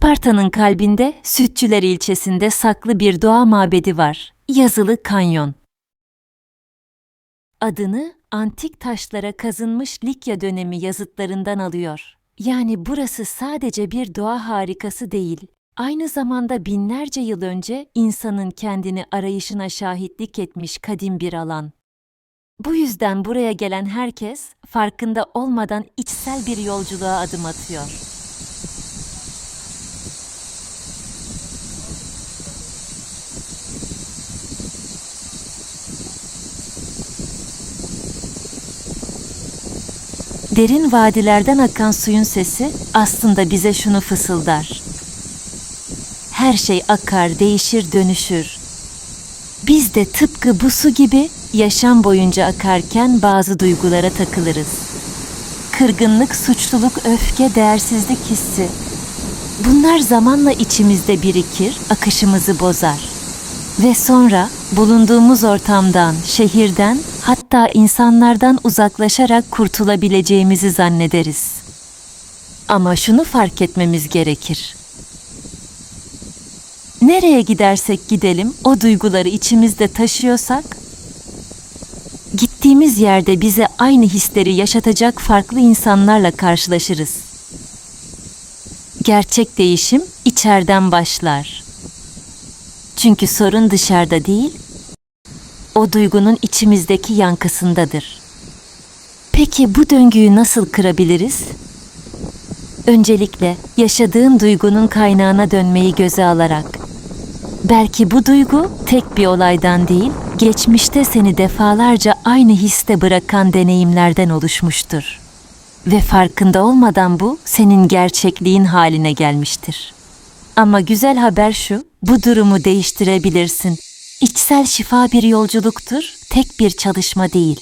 Isparta'nın kalbinde Sütçüler ilçesinde saklı bir doğa mabedi var. Yazılı Kanyon. Adını antik taşlara kazınmış Likya dönemi yazıtlarından alıyor. Yani burası sadece bir doğa harikası değil, aynı zamanda binlerce yıl önce insanın kendini arayışına şahitlik etmiş kadim bir alan. Bu yüzden buraya gelen herkes farkında olmadan içsel bir yolculuğa adım atıyor. Derin vadilerden akan suyun sesi aslında bize şunu fısıldar. Her şey akar, değişir, dönüşür. Biz de tıpkı bu su gibi yaşam boyunca akarken bazı duygulara takılırız. Kırgınlık, suçluluk, öfke, değersizlik hissi. Bunlar zamanla içimizde birikir, akışımızı bozar. Ve sonra bulunduğumuz ortamdan, şehirden, hatta insanlardan uzaklaşarak kurtulabileceğimizi zannederiz. Ama şunu fark etmemiz gerekir. Nereye gidersek gidelim, o duyguları içimizde taşıyorsak, gittiğimiz yerde bize aynı hisleri yaşatacak farklı insanlarla karşılaşırız. Gerçek değişim içeriden başlar. Çünkü sorun dışarıda değil, o duygunun içimizdeki yankısındadır. Peki bu döngüyü nasıl kırabiliriz? Öncelikle yaşadığın duygunun kaynağına dönmeyi göze alarak. Belki bu duygu tek bir olaydan değil, geçmişte seni defalarca aynı histe bırakan deneyimlerden oluşmuştur. Ve farkında olmadan bu senin gerçekliğin haline gelmiştir. Ama güzel haber şu, bu durumu değiştirebilirsin. İçsel şifa bir yolculuktur, tek bir çalışma değil.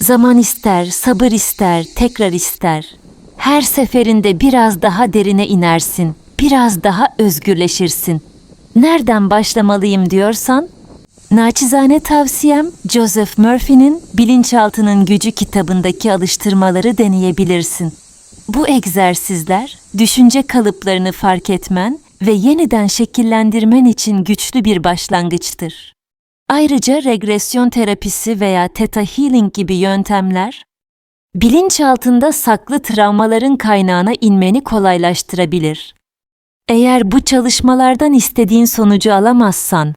Zaman ister, sabır ister, tekrar ister. Her seferinde biraz daha derine inersin, biraz daha özgürleşirsin. Nereden başlamalıyım diyorsan, naçizane tavsiyem Joseph Murphy'nin Bilinçaltının Gücü kitabındaki alıştırmaları deneyebilirsin. Bu egzersizler düşünce kalıplarını fark etmen ve yeniden şekillendirmen için güçlü bir başlangıçtır. Ayrıca regresyon terapisi veya theta healing gibi yöntemler bilinçaltında saklı travmaların kaynağına inmeni kolaylaştırabilir. Eğer bu çalışmalardan istediğin sonucu alamazsan,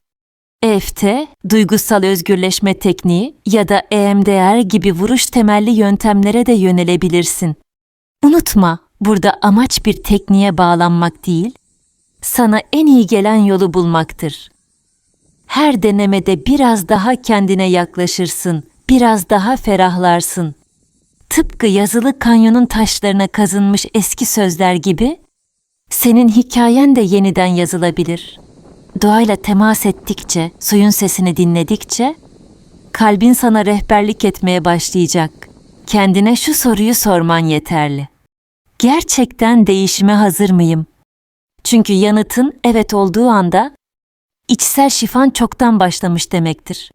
EFT, duygusal özgürleşme tekniği ya da EMDR gibi vuruş temelli yöntemlere de yönelebilirsin. Unutma, burada amaç bir tekniğe bağlanmak değil, sana en iyi gelen yolu bulmaktır. Her denemede biraz daha kendine yaklaşırsın, biraz daha ferahlarsın. Tıpkı yazılı kanyonun taşlarına kazınmış eski sözler gibi, senin hikayen de yeniden yazılabilir. Doğayla temas ettikçe, suyun sesini dinledikçe, kalbin sana rehberlik etmeye başlayacak. Kendine şu soruyu sorman yeterli. Gerçekten değişime hazır mıyım? Çünkü yanıtın evet olduğu anda içsel şifan çoktan başlamış demektir.